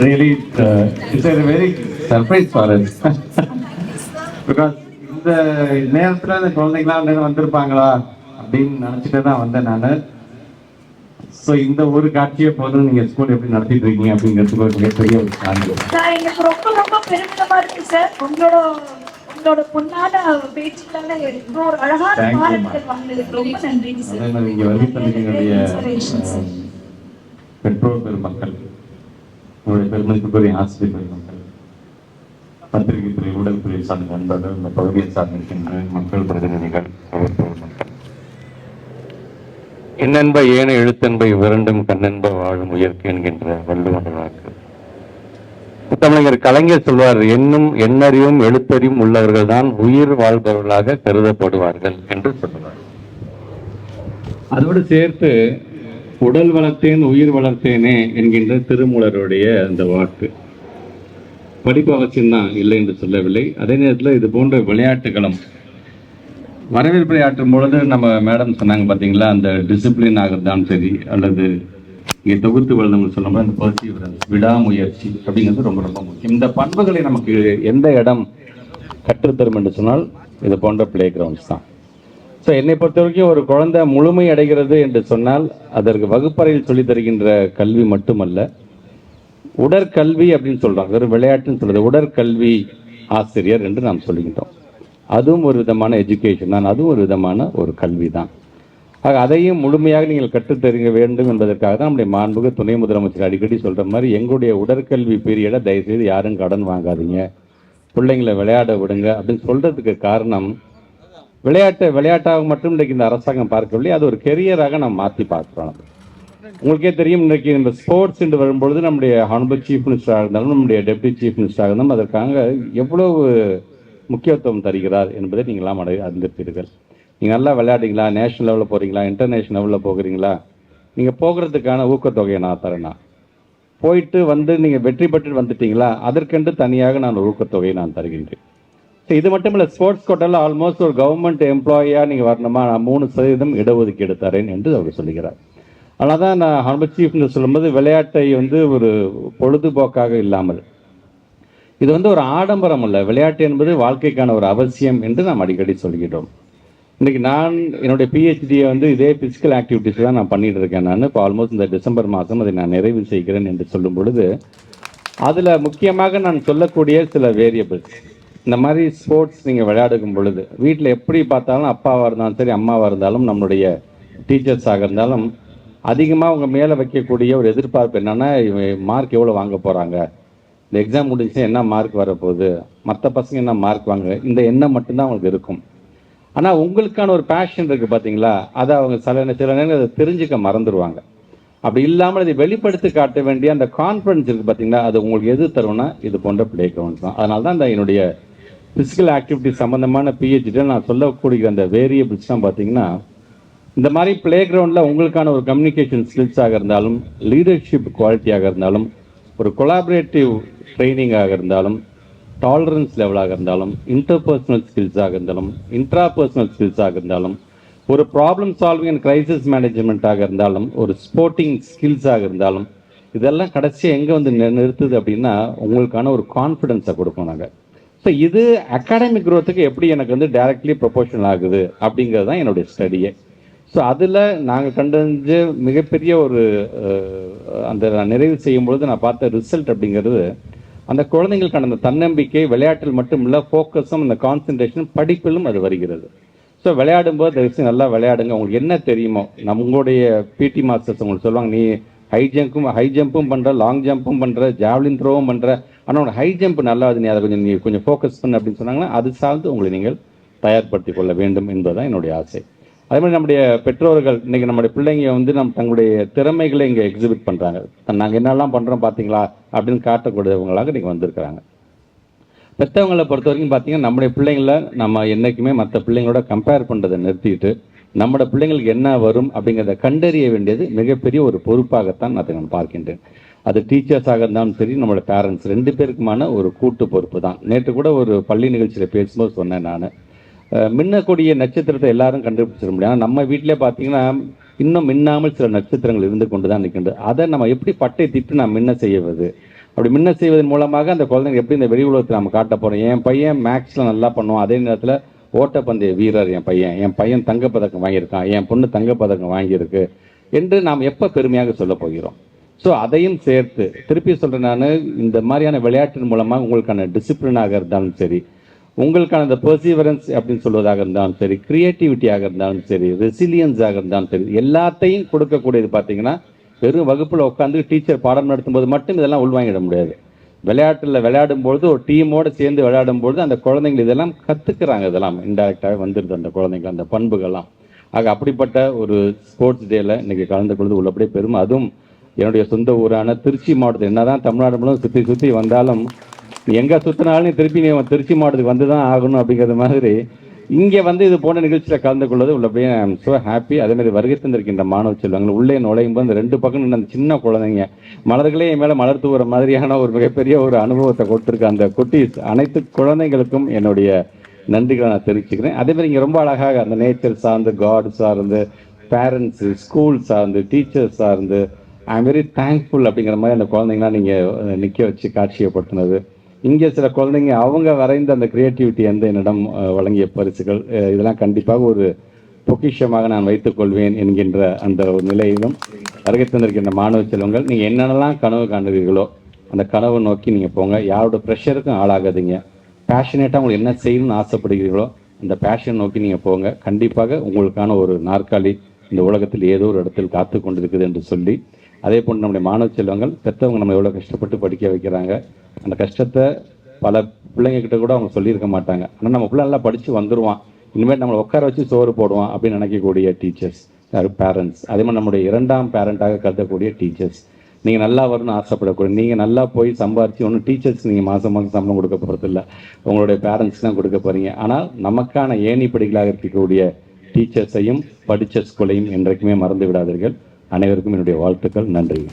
really uh, it's a very surprise for us. Because இந்த நேரத்துல இந்த குழந்தைங்களாம் வந்து வந்திருப்பாங்களா அப்படின்னு நினைச்சிட்டு தான் வந்தேன் நான். ஸோ இந்த ஒரு காட்சியை போதும் நீங்க ஸ்கூல் எப்படி நடத்திட்டு இருக்கீங்க அப்படிங்கிறதுக்கு ஒரு மிகப்பெரிய ஒரு சான்று சார் எனக்கு ரொம்ப ரொம்ப பெருமிதமா இருக்கு சார். உங்களோட உங்களோட பொண்ணான இவ்வளோ ஒரு அழகான பாராட்டுகள் வாங்கினதுக்கு ரொம்ப நன்றி சார். இங்க வருகை sir. பெற்றோர் பெருமக்கள். உங்களுடைய பெருமதிப்புக்குரிய ஆசிரியர் பெருமக்கள் பத்திரிகை துறை ஊடகத் துறை சார்ந்த நண்பர்கள் இந்த பகுதியை சார்ந்திருக்கின்ற மக்கள் பிரதிநிதிகள் என்னென்ப ஏன எழுத்தென்ப இவ்விரண்டும் கண்ணென்ப வாழும் உயர்க்கு என்கின்ற வள்ளுவன் வாக்கு. தமிழர் கலைஞர் சொல்வார் என்னும் எண்ணறிவும் எழுத்தறிவும் உள்ளவர்கள் தான் உயிர் வாழ்பவர்களாக கருதப்படுவார்கள் என்று சொல்லுவார். அதோடு சேர்த்து உடல் வளர்த்தேன் உயிர் வளர்த்தேனே என்கின்ற திருமூலருடைய அந்த வாக்கு. படிப்பு அவசியம்தான் இல்லை என்று சொல்லவில்லை. அதே நேரத்தில் இது போன்ற விளையாட்டுகளும் வரவேற்புரை ஆற்றும் பொழுது நம்ம மேடம் சொன்னாங்க பார்த்தீங்களா அந்த டிசிப்ளின் ஆகிறதாலும் சரி அல்லது இங்கே தொகுத்து வளர்ந்தவங்க சொல்லும்போது அந்த பர்சீவரன்ஸ் விடாமுயற்சி அப்படிங்கிறது ரொம்ப ரொம்ப முக்கியம். இந்த பண்புகளை நமக்கு எந்த இடம் கற்றுத்தரும் என்று சொன்னால் இது போன்ற பிளே கிரவுண்ட்ஸ் தான். ஸோ என்னை பொறுத்த வரைக்கும் ஒரு குழந்தை முழுமை அடைகிறது என்று சொன்னால் அதற்கு வகுப்பறையில் சொல்லி தருகின்ற கல்வி மட்டுமல்ல. உடற்கல்வி அப்படின்னு சொல்கிறாங்க வெறும் விளையாட்டுன்னு சொல்கிறது உடற்கல்வி ஆசிரியர் என்று நாம் சொல்லுகின்றோம் அதுவும் ஒரு விதமான எஜுகேஷன் தான். அதுவும் ஒரு விதமான ஒரு கல்வி தான். ஆக அதையும் முழுமையாக நீங்கள் கற்றுத்தருங்க வேண்டும் என்பதற்காக தான் நம்முடைய மாண்புக்கு துணை முதலமைச்சர் அடிக்கடி சொல்கிற மாதிரி எங்களுடைய உடற்கல்வி பீரியடை தயவுசெய்து யாரும் கடன் வாங்காதீங்க. பிள்ளைங்களை விளையாட விடுங்க அப்படின்னு சொல்கிறதுக்கு காரணம் விளையாட்டை விளையாட்டாக மட்டும் இன்றைக்கு இந்த அரசாங்கம் பார்க்கவில்லை. அது ஒரு கெரியராக நம்ம மாற்றி பார்க்குறோம் உங்களுக்கே தெரியும் இன்றைக்கு இந்த ஸ்போர்ட்ஸ் என்று வரும்பொழுது நம்முடைய ஹானபிள் சீஃப் மினிஸ்டராக இருந்தாலும் நம்முடைய டெப்டி சீஃப் மினிஸ்டராக இருந்தாலும் அதற்காக எவ்வளவு முக்கியத்துவம் தருகிறார் என்பதை நீங்களாம் அடை அறிந்திருப்பீர்கள். நீங்கள் நல்லா விளையாடுறீங்களா? நேஷனல் லெவலில் போகிறீங்களா இன்டர்நேஷனல் லெவலில் போகிறீங்களா? நீங்கள் போகிறதுக்கான ஊக்கத்தொகையை நான் தரேன்னா போயிட்டு வந்து நீங்கள் வெற்றி பெற்று வந்துட்டீங்களா? அதற்கென்று தனியாக நான் ஊக்கத்தொகையை நான் தருகின்றேன். இது மட்டும் இல்லை ஸ்போர்ட்ஸ் கோட்டாவில் ஆல்மோஸ்ட் ஒரு கவர்மெண்ட் எம்ப்ளாயியாக நீங்கள் வரணுமா? நான் மூணு சதவீதம் இடஒதுக்கீடு தரேன் என்று அவர் சொல்லுகிறார். ஆனால் தான் நான் ஹானபிள் சீஃப் சொல்லும்போது விளையாட்டை வந்து ஒரு பொழுதுபோக்காக இல்லாமல். இது வந்து ஒரு ஆடம்பரம் அல்ல. விளையாட்டு என்பது வாழ்க்கைக்கான ஒரு அவசியம் என்று நாம் அடிக்கடி சொல்கிறோம். இன்றைக்கி நான் என்னுடைய பிஹெச்டியை வந்து இதே பிசிக்கல் ஆக்டிவிட்டிஸ் தான் நான் பண்ணிட்டு இருக்கேன் நான். இப்போ ஆல்மோஸ்ட் இந்த டிசம்பர் மாதம் அதை நான் நிறைவு செய்கிறேன் என்று சொல்லும் பொழுது அதில் முக்கியமாக நான் சொல்லக்கூடிய சில வேரியபிள்ஸ் இந்த மாதிரி ஸ்போர்ட்ஸ் நீங்கள் விளையாடுக்கும் பொழுது வீட்டில் எப்படி பார்த்தாலும் அப்பாவாக இருந்தாலும் சரி அம்மாவாக இருந்தாலும் நம்மளுடைய டீச்சர்ஸாக இருந்தாலும் அதிகமாக அவங்க மேலே வைக்கக்கூடிய ஒரு எதிர்பார்ப்பு என்னென்னா மார்க் எவ்வளோ வாங்க போகிறாங்க இந்த எக்ஸாம் முடிஞ்சுன்னா என்ன மார்க் வரப்போகுது? மற்ற பசங்க என்ன மார்க் வாங்க இந்த எண்ணம் மட்டும்தான் அவங்களுக்கு இருக்கும். ஆனால் உங்களுக்கான ஒரு பேஷன் இருக்குது பார்த்தீங்களா அதை அவங்க சில சில நேரம் அதை தெரிஞ்சுக்க மறந்துடுவாங்க அப்படி இல்லாமல் அதை வெளிப்படுத்தி காட்ட வேண்டிய அந்த கான்ஃபிடன்ஸ் இருக்குது பார்த்தீங்களா அது உங்களுக்கு எது தரும்னா இது போன்ற பிளே கிரவுண்ட்ஸ் தான். அதனால தான் இந்த என்னுடைய ஃபிசிக்கல் ஆக்டிவிட்டி சம்மந்தமான பிஹெச்டியில் நான் சொல்லக்கூடிய அந்த வேரியபிள்ஸ் தான் பார்த்தீங்கன்னா இந்த மாதிரி பிளே கிரவுண்டில் உங்களுக்கான ஒரு கம்யூனிகேஷன் ஸ்கில்ஸாக இருந்தாலும் லீடர்ஷிப் குவாலிட்டியாக இருந்தாலும் ஒரு கொலாபரேட்டிவ் ட்ரைனிங்காக இருந்தாலும் டாலரன்ஸ் லெவலாக இருந்தாலும் இன்டர்பர்சனல் ஸ்கில்ஸாக இருந்தாலும் இன்ட்ராபர்சனல் ஸ்கில்ஸாக இருந்தாலும் ஒரு ப்ராப்ளம் சால்விங் அண்ட் கிரைசிஸ் மேனேஜ்மெண்ட்டாக இருந்தாலும் ஒரு ஸ்போர்ட்டிங் ஸ்கில்ஸாக இருந்தாலும் இதெல்லாம் கடைசியாக எங்கே வந்து நிறுத்துது அப்படின்னா உங்களுக்கான ஒரு கான்ஃபிடென்ஸை கொடுப்போம் நாங்கள் ஸோ இது அகாடமிக் க்ரோத்துக்கு எப்படி எனக்கு வந்து டைரக்ட்லி ப்ரொபோஷனல் ஆகுது அப்படிங்கிறது தான் என்னுடைய ஸ்டடியே ஸோ அதில் நாங்கள் கண்டறிஞ்ச மிகப்பெரிய ஒரு அந்த நான் நிறைவு செய்யும் பொழுது நான் பார்த்த ரிசல்ட் அப்படிங்கிறது அந்த குழந்தைங்களுக்கான அந்த தன்னம்பிக்கை விளையாட்டில் மட்டும் இல்லை ஃபோக்கஸும் அந்த கான்சென்ட்ரேஷன் படிப்பிலும் அது வருகிறது. ஸோ விளையாடும்போது தயவுசு நல்லா விளையாடுங்க. உங்களுக்கு என்ன தெரியுமோ நம்மளுடைய பிடி மாஸ்டர்ஸ் உங்களுக்கு சொல்லுவாங்க நீ ஹை ஜம்ப்பும் ஹை ஜம்ப்பும் பண்ணுற லாங் ஜம்ப்பும் பண்ணுற ஜாவ்லின் த்ரோவும் பண்ணுற ஆனால் உனக்கு ஹை ஜம்ப் நல்லா நீ அதை கொஞ்சம் நீ கொஞ்சம் ஃபோக்கஸ் பண்ணு அப்படின்னு சொன்னாங்கன்னா அது சார்ந்து உங்களை நீங்கள் தயார்படுத்திக் கொள்ள வேண்டும் என்பதுதான் என்னுடைய ஆசை. அதே மாதிரி நம்முடைய பெற்றோர்கள் இன்றைக்கி நம்முடைய பிள்ளைங்க வந்து நம்ம தங்களுடைய திறமைகளை இங்கே எக்ஸிபிட் பண்ணுறாங்க நாங்கள் என்னெல்லாம் பண்ணுறோம் பார்த்தீங்களா அப்படின்னு காட்டக்கூடியவங்களாக நீங்கள் வந்திருக்கிறாங்க. பெற்றவங்களை பொறுத்த வரைக்கும் பார்த்தீங்கன்னா நம்முடைய பிள்ளைங்கள நம்ம என்றைக்குமே மற்ற பிள்ளைங்களோட கம்பேர் பண்ணுறதை நிறுத்திட்டு நம்மளோட பிள்ளைங்களுக்கு என்ன வரும் அப்படிங்கிறத கண்டறிய வேண்டியது மிகப்பெரிய ஒரு பொறுப்பாகத்தான் அதை நான் பார்க்கின்றேன். அது டீச்சர்ஸாக இருந்தாலும் சரி நம்மளோட பேரண்ட்ஸ் ரெண்டு பேருக்குமான ஒரு கூட்டு பொறுப்பு தான் நேற்று கூட ஒரு பள்ளி நிகழ்ச்சியில் பேசும்போது சொன்னேன் நான். மின்னக்கூடிய நட்சத்திரத்தை எல்லாரும் கண்டுபிடிச்சிட முடியும். நம்ம வீட்டிலே பார்த்தீங்கன்னா இன்னும் மின்னாமல் சில நட்சத்திரங்கள் இருந்து கொண்டு தான் நிற்கின்றது அதை நம்ம எப்படி பட்டை திட்டு நான் மின்ன செய்வது? அப்படி முன்ன செய்வதன் மூலமாக அந்த குழந்தைங்க எப்படி இந்த வெளி உலகத்தை நம்ம காட்ட போகிறோம் என் பையன் மேக்ஸில் நல்லா பண்ணுவான். அதே நேரத்தில் ஓட்டப்பந்தய வீரர் என் பையன். என் பையன் தங்கப்பதக்கம் வாங்கியிருக்கான். என் பொண்ணு தங்கப்பதக்கம் வாங்கியிருக்கு என்று நாம் எப்போ பெருமையாக சொல்ல போகிறோம்? ஸோ அதையும் சேர்த்து திருப்பி சொல்கிறேன் நான் இந்த மாதிரியான விளையாட்டின் மூலமாக உங்களுக்கான டிசிப்ளினாக இருந்தாலும் சரி உங்களுக்கான இந்த பர்சிவரன்ஸ் அப்படின்னு சொல்வதாக இருந்தாலும் சரி கிரியேட்டிவிட்டியாக இருந்தாலும் சரி ரெசிலியன்ஸாக இருந்தாலும் சரி எல்லாத்தையும் கொடுக்கக்கூடியது பார்த்தீங்கன்னா வெறும் வகுப்பில் உட்காந்து டீச்சர் பாடம் நடத்தும்போது மட்டும் இதெல்லாம் உள்வாங்கிட முடியாது. விளையாட்டில் விளையாடும்பொழுது ஒரு டீமோடு சேர்ந்து விளையாடும்பொழுது அந்த குழந்தைங்க இதெல்லாம் கற்றுக்குறாங்க இதெல்லாம். இன்டெரக்டாக வந்துடுது அந்த குழந்தைங்க அந்த பண்புகள்லாம். ஆக அப்படிப்பட்ட ஒரு ஸ்போர்ட்ஸ் டேல இன்றைக்கி கலந்து கொள்வது உள்ளபடியே பெரும். அதுவும் என்னுடைய சொந்த ஊரான திருச்சி மாவட்டத்தில் என்னதான் தமிழ்நாடு முழுவதும் சுற்றி சுற்றி வந்தாலும் எங்கே சுற்றினாலும் திருப்பி நீ திருச்சி மாவட்டத்துக்கு வந்து தான் ஆகணும் அப்படிங்கிற மாதிரி இங்கே வந்து இது போன்ற நிகழ்ச்சியில் கலந்து கொள்வது உள்ளபடியே ஐ ஸோ ஹாப்பி அதேமாதிரி வருகை தந்திருக்கின்ற மாணவ செல்வங்கள் உள்ளே நுழையும் போது ரெண்டு பக்கம் நின்று அந்த சின்ன குழந்தைங்க மலர்களே என் மேலே மலர் தூவுற மாதிரியான ஒரு மிகப்பெரிய ஒரு அனுபவத்தை கொடுத்துருக்க அந்த குட்டீஸ் அனைத்து குழந்தைங்களுக்கும் என்னுடைய நன்றிகளை நான் தெரிவிச்சுக்கிறேன். அதேமாதிரி இங்கே ரொம்ப அழகாக அந்த நேச்சர் சார்ந்து காட் சார்ந்து பேரண்ட்ஸு ஸ்கூல் சார்ந்து டீச்சர்ஸ் சார்ந்து ஐ எம் வெரி தேங்க்ஃபுல் அப்படிங்கிற மாதிரி அந்த குழந்தைங்களாம் நீங்கள் நிற்க வச்சு காட்சியப்படுத்தினது. இங்கே சில குழந்தைங்க அவங்க வரைந்த அந்த கிரியேட்டிவிட்டி வந்து என்னிடம் வழங்கிய பரிசுகள். இதெல்லாம் கண்டிப்பாக ஒரு பொக்கிஷமாக நான் வைத்துக் கொள்வேன் என்கின்ற அந்த ஒரு நிலையிலும் வருகை தந்திருக்கின்ற மாணவ செல்வங்கள் நீங்கள் என்னென்னலாம் கனவு காணுறீர்களோ அந்த கனவை நோக்கி நீங்கள் போங்க. யாரோட ப்ரெஷருக்கும் ஆளாகாதீங்க. பேஷனேட்டாக உங்களுக்கு என்ன செய்யணும்னு ஆசைப்படுகிறீர்களோ அந்த பேஷன் நோக்கி நீங்கள் போங்க. கண்டிப்பாக உங்களுக்கான ஒரு நாற்காலி இந்த உலகத்தில் ஏதோ ஒரு இடத்தில் காத்து கொண்டிருக்குது என்று சொல்லி அதே போன்று நம்முடைய மாணவ செல்வங்கள் பெற்றவங்க நம்ம எவ்வளோ கஷ்டப்பட்டு படிக்க வைக்கிறாங்க அந்த கஷ்டத்தை பல பிள்ளைங்கக்கிட்ட கூட அவங்க சொல்லியிருக்க மாட்டாங்க. ஆனால் நம்ம பிள்ளை நல்லா படித்து வந்துடுவான் இனிமேல் நம்மளை உட்கார வச்சு சோறு போடுவான் அப்படின்னு நினைக்கக்கூடிய டீச்சர்ஸ் பேரண்ட்ஸ் அதே மாதிரி நம்முடைய இரண்டாம் பேரண்டாக கருதக்கூடிய டீச்சர்ஸ் நீங்கள் நல்லா வரணும்னு ஆசைப்படக்கூடிய நீங்கள் நல்லா போய் சம்பாரித்து ஒன்றும் டீச்சர்ஸ் நீங்கள் மாதம் மாதம் சம்பளம் கொடுக்க போகிறதில்ல உங்களுடைய பேரண்ட்ஸ் தான் கொடுக்க போகிறீங்க ஆனால் நமக்கான ஏணிப்படிகளாக இருக்கக்கூடிய டீச்சர்ஸையும் படித்த ஸ்கூலையும் என்றைக்குமே மறந்து விடாதீர்கள். அனைவருக்கும் என்னுடைய வாழ்த்துக்கள் நன்றி.